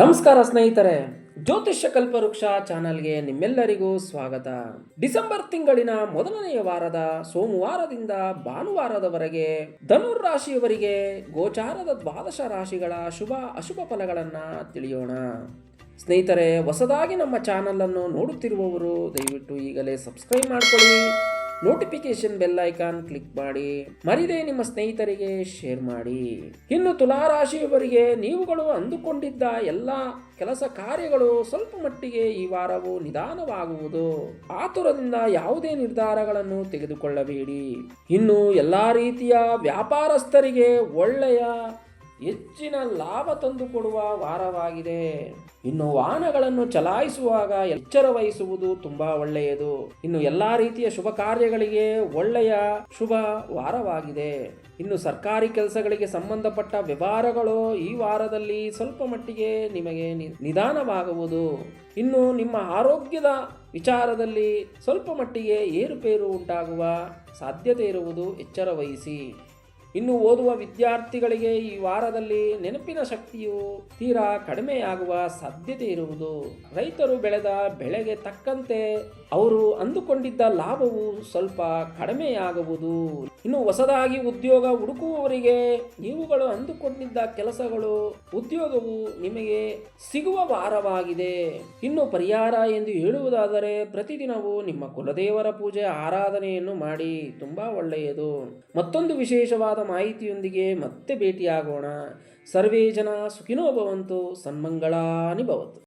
ನಮಸ್ಕಾರ ಸ್ನೇಹಿತರೆ, ಜ್ಯೋತಿಷ್ಯ ಕಲ್ಪವೃಕ್ಷ ಚಾನಲ್ಗೆ ನಿಮ್ಮೆಲ್ಲರಿಗೂ ಸ್ವಾಗತ. ಡಿಸೆಂಬರ್ ತಿಂಗಳಿನ ಮೊದಲನೆಯ ವಾರದ, ಸೋಮವಾರದಿಂದ ಭಾನುವಾರದವರೆಗೆ ಧನುರ್ ರಾಶಿಯವರಿಗೆ ಗೋಚಾರದ ದ್ವಾದಶ ರಾಶಿಗಳ ಶುಭ ಅಶುಭ ಫಲಗಳನ್ನು ತಿಳಿಯೋಣ. ಸ್ನೇಹಿತರೆ, ಹೊಸದಾಗಿ ನಮ್ಮ ಚಾನಲನ್ನು ನೋಡುತ್ತಿರುವವರು ದಯವಿಟ್ಟು ಈಗಲೇ ಸಬ್ಸ್ಕ್ರೈಬ್ ಮಾಡಿಕೊಳ್ಳಿ. ನೋಟಿಫಿಕೇಶನ್ ಬೆಲ್ ಐಕಾನ್ ಕ್ಲಿಕ್ ಮಾಡಿ, ಮರಿದೇ ನಿಮ್ಮ ಸ್ನೇಹಿತರಿಗೆ ಶೇರ್ ಮಾಡಿ. ಇನ್ನು ತುಲಾರಾಶಿಯವರಿಗೆ ನೀವುಗಳು ಅಂದುಕೊಂಡಿದ್ದ ಎಲ್ಲ ಕೆಲಸ ಕಾರ್ಯಗಳು ಸ್ವಲ್ಪ ಮಟ್ಟಿಗೆ ಈ ವಾರವು ನಿಧಾನವಾಗುವುದು. ಆತುರದಿಂದ ಯಾವುದೇ ನಿರ್ಧಾರಗಳನ್ನು ತೆಗೆದುಕೊಳ್ಳಬೇಡಿ. ಇನ್ನು ಎಲ್ಲಾ ರೀತಿಯ ವ್ಯಾಪಾರಸ್ಥರಿಗೆ ಒಳ್ಳೆಯ ಹೆಚ್ಚಿನ ಲಾಭ ತಂದುಕೊಡುವ ವಾರವಾಗಿದೆ. ಇನ್ನು ವಾಹನಗಳನ್ನು ಚಲಾಯಿಸುವಾಗ ಎಚ್ಚರ ವಹಿಸುವುದು ತುಂಬಾ ಒಳ್ಳೆಯದು. ಇನ್ನು ಎಲ್ಲಾ ರೀತಿಯ ಶುಭ ಕಾರ್ಯಗಳಿಗೆ ಒಳ್ಳೆಯ ಶುಭ ವಾರವಾಗಿದೆ. ಇನ್ನು ಸರ್ಕಾರಿ ಕೆಲಸಗಳಿಗೆ ಸಂಬಂಧಪಟ್ಟ ವ್ಯವಹಾರಗಳು ಈ ವಾರದಲ್ಲಿ ಸ್ವಲ್ಪ ಮಟ್ಟಿಗೆ ನಿಮಗೆ ನಿಧಾನವಾಗುವುದು. ಇನ್ನು ನಿಮ್ಮ ಆರೋಗ್ಯದ ವಿಚಾರದಲ್ಲಿ ಸ್ವಲ್ಪ ಮಟ್ಟಿಗೆ ಏರುಪೇರು ಉಂಟಾಗುವ ಸಾಧ್ಯತೆ ಇರುವುದು ಎಚ್ಚರ ವಹಿಸಿ. ಇನ್ನು ಓದುವ ವಿದ್ಯಾರ್ಥಿಗಳಿಗೆ ಈ ವಾರದಲ್ಲಿ ನೆನಪಿನ ಶಕ್ತಿಯು ತೀರಾ ಕಡಿಮೆಯಾಗುವ ಸಾಧ್ಯತೆ ಇರುವುದು. ರೈತರು ಬೆಳೆದ ಬೆಳೆಗೆ ತಕ್ಕಂತೆ ಅವರು ಅಂದುಕೊಂಡಿದ್ದ ಲಾಭವು ಸ್ವಲ್ಪ ಕಡಿಮೆಯಾಗುವುದು. ಇನ್ನು ಹೊಸದಾಗಿ ಉದ್ಯೋಗ ಹುಡುಕುವವರಿಗೆ ನೀವುಗಳು ಅಂದುಕೊಂಡಿದ್ದ ಕೆಲಸಗಳು ಉದ್ಯೋಗವು ನಿಮಗೆ ಸಿಗುವ ವಾರವಾಗಿದೆ. ಇನ್ನು ಪರಿಹಾರ ಎಂದು ಹೇಳುವುದಾದರೆ ಪ್ರತಿದಿನವೂ ನಿಮ್ಮ ಕುಲದೇವರ ಪೂಜೆ, ಆರಾಧನೆಯನ್ನು ಮಾಡಿ ತುಂಬಾ ಒಳ್ಳೆಯದು. ಮತ್ತೊಂದು ವಿಶೇಷವಾದ ಮಾಹಿತಿಯೊಂದಿಗೆ ಮತ್ತೆ ಭೇಟಿಯಾಗೋಣ. ಸರ್ವೇ ಜನ ಸುಖಿನೋ ಭವಂತು ಸನ್ಮಂಗಳಾನಿ ಭವತು.